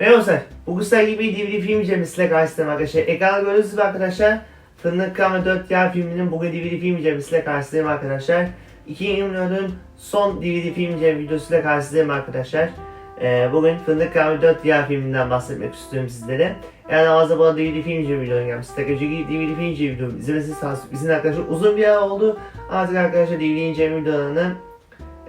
Merhaba arkadaşlar. Bugün sizler gibi DVD film incelemesiyle karşınızdayım arkadaşlar. Ekranda gördüğünüz gibi arkadaşlar Fındık Kama 4 Yer filminin bugün DVD film incelemesiyle karşınızdayım arkadaşlar. 2024'ün son DVD film inceleme videosuyla karşınızdayım arkadaşlar. Ee, bugün Fındık Kama 4 Yer filminden bahsetmek istiyorum sizlere. Eğer ağızda bana DVD film inceleme videoları gelmişse tekrar DVD film inceleme videomu izlemesini tavsiye Bizim arkadaşlar uzun bir ara oldu. Artık arkadaşlar DVD inceleme videolarını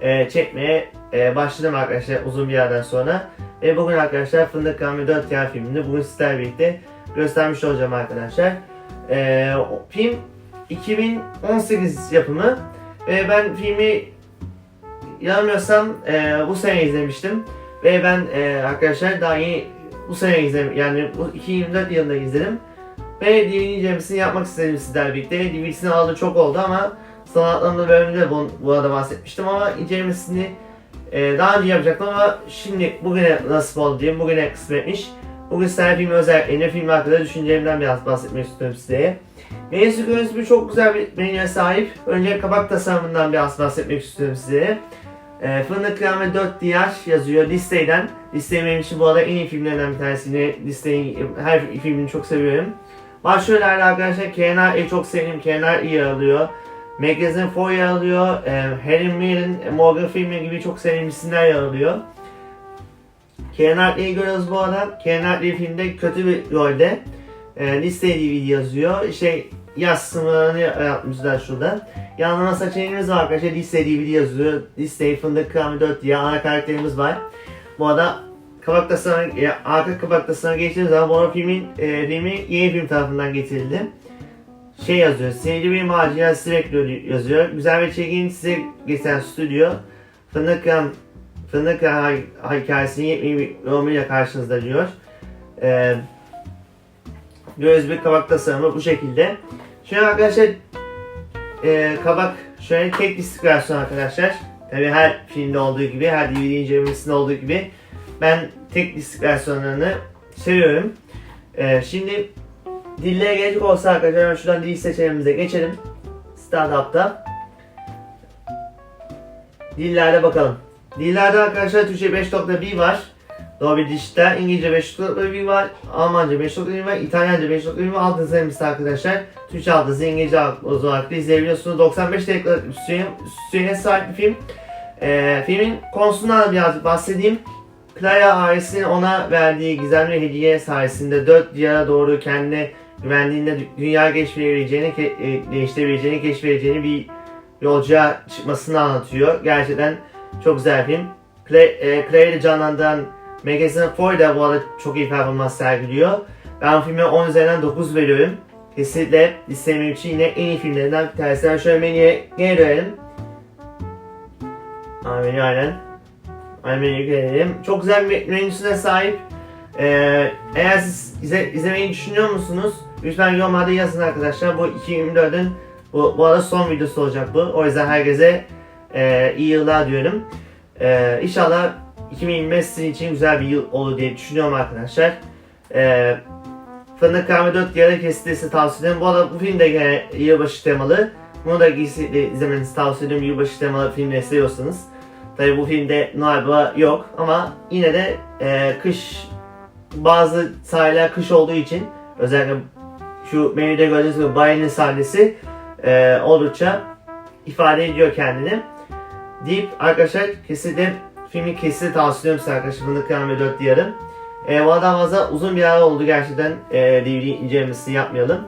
e, çekmeye e, başladım arkadaşlar uzun bir yerden sonra. Ve bugün arkadaşlar Fındık Kavmi 4 Yer filmini bugün sizlerle birlikte göstermiş olacağım arkadaşlar. E, o film 2018 yapımı ve ben filmi yanılmıyorsam e, bu sene izlemiştim. Ve ben e, arkadaşlar daha yeni bu sene izledim yani bu 2024 yılında izledim. Ve DVD incelemesini yapmak istedim sizlerle birlikte. DVD'sini aldı çok oldu ama sanatlarında bölümünde de bu, bu arada bahsetmiştim ama incelemesini e, daha önce yapacaktım ama şimdi bugüne nasip oldu diyeyim. Bugüne kısmetmiş. Bugün sizlerle film özelliklerini, film hakkında düşüncelerimden biraz bahsetmek istiyorum size. Menüsü görüntüsü çok güzel bir menüye sahip. Önce kabak tasarımından biraz bahsetmek istiyorum size. E, Fındık Kıyamet 4 Diyar yazıyor listeden. Listeyi benim için bu arada en iyi filmlerden bir tanesini. Listeyi, her filmini çok seviyorum. Başrollerde arkadaşlar KNR'ı çok sevdiğim KNR iyi alıyor. Magazine 4 yer alıyor. E, Helen Mirren, Morgan Freeman gibi çok isimler yer alıyor. Kenan Hartley'i görüyoruz bu arada. Kenan Hartley filmde kötü bir rolde. E, listeye DVD yazıyor. Şey yaz sınırını yapmışlar şurada. Yanına seçeneğimiz var arkadaşlar. Listeye DVD yazıyor. Listeye Fındık Kıyamet 4 diye ana karakterimiz var. Bu arada kabak tasarına, e, arka kabak tasarına geçtiğimiz zaman bu filmin, e, filmi yeni film tarafından getirildi şey yazıyor. Seyirci bir macera sürekli yazıyor. Güzel ve çirkin size geçen stüdyo. Fındıkam Fındıkam hikayesini yepyeni bir yorumuyla karşınızda diyor. Ee, göz bir kabak tasarımı bu şekilde. Şimdi arkadaşlar e, kabak şöyle tek versiyon arkadaşlar. Tabi her filmde olduğu gibi, her DVD incelemesinde olduğu gibi ben tek versiyonlarını seviyorum. Ee, şimdi Dillere gelecek olsa arkadaşlar şuradan dil seçeneğimize geçelim. Startup'ta. Dillerde bakalım. Dillerde arkadaşlar Türkçe 5.1 var. Dolby Digital, İngilizce 5.1 var, Almanca 5.1 var, İtalyanca 5.1 var, alt yazılarımız arkadaşlar. Türkçe alt yazı, İngilizce alt olarak da izleyebiliyorsunuz. 95 dakikalık süre, sahip bir film. Ee, filmin konusundan birazcık bahsedeyim. Clara ailesinin ona verdiği gizemli hediye sayesinde dört diyara doğru kendine güvendiğinde dünya keşfedebileceğini, ke- e, değiştirebileceğini, keşfedeceğini bir yolcuya çıkmasını anlatıyor. Gerçekten çok güzel film. Clay, e, Claire'i canlandıran Magazine Foy da bu arada çok iyi performans sergiliyor. Ben filme 10 üzerinden 9 veriyorum. Kesinlikle listemim için yine en iyi filmlerinden bir tanesi. Ben şöyle menüye geri dönelim. Aa, menü aynen. Aynen gelelim. Çok güzel bir menüsüne sahip. Ee, eğer siz izle, izlemeyi düşünüyor musunuz? Lütfen yorumlarda yazın arkadaşlar. Bu 2024'ün bu, bu arada son videosu olacak bu. O yüzden herkese e, iyi yıllar diyorum. E, inşallah 2025 sizin için güzel bir yıl olur diye düşünüyorum arkadaşlar. E, Fındık Kahve 4 yarı kesitesi tavsiye ederim. Bu arada bu film de gene yılbaşı temalı. Bunu da izlemenizi tavsiye ediyorum. Yılbaşı temalı filmleri seviyorsanız. Tabi bu filmde Noel Baba yok ama yine de e, kış bazı sahneler kış olduğu için özellikle şu menüde gördüğünüz Bayern'in sahnesi e, oldukça ifade ediyor kendini. Deyip arkadaşlar kesinlikle filmi kesinlikle tavsiye ediyorum size arkadaşlar. Fındık Kıyamet 4 diyarım. E, bu arada fazla uzun bir ara oldu gerçekten e, DVD incelemesini yapmayalım.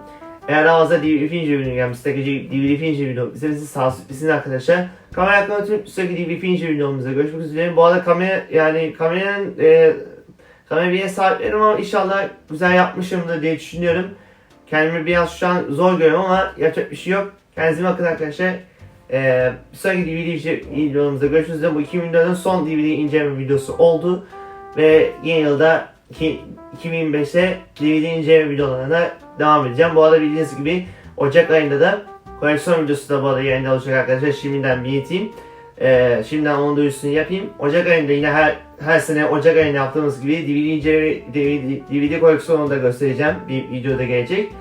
Eğer fazla DVD film incelemesi gelmişse DVD film incelemesi izlemenizi tavsiye arkadaşlar. Kamera hakkında tüm sürekli DVD film incelemesi videomuzda görüşmek üzere. Bu arada kamera yani kameranın e, kamera bir sahiplerim ama inşallah güzel yapmışımdır diye düşünüyorum. Kendimi biraz şu an zor görüyorum ama yapacak bir şey yok. Kendinize bakın arkadaşlar. Ee, bir sonraki DVD videomuzda görüşürüz. Bu 2024'ün son DVD inceleme videosu oldu. Ve yeni yılda iki- 2025'te DVD inceleme videolarına devam edeceğim. Bu arada bildiğiniz gibi Ocak ayında da koleksiyon videosu da bu arada yayında olacak arkadaşlar. Şimdiden belirteyim. Ee, şimdiden onun duyurusunu yapayım. Ocak ayında yine her her sene Ocak ayında yaptığımız gibi DVD, DVD, DVD koleksiyonunu da göstereceğim. Bir videoda gelecek.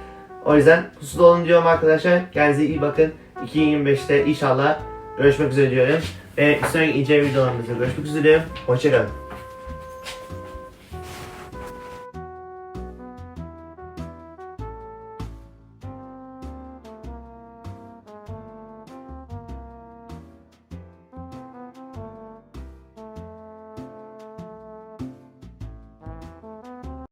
O yüzden pusula olun diyorum arkadaşlar. Kendinize iyi bakın. 2025'te inşallah görüşmek üzere diyorum. Ve sonraki inceleme videolarımızda görüşmek üzere. Hoşçakalın.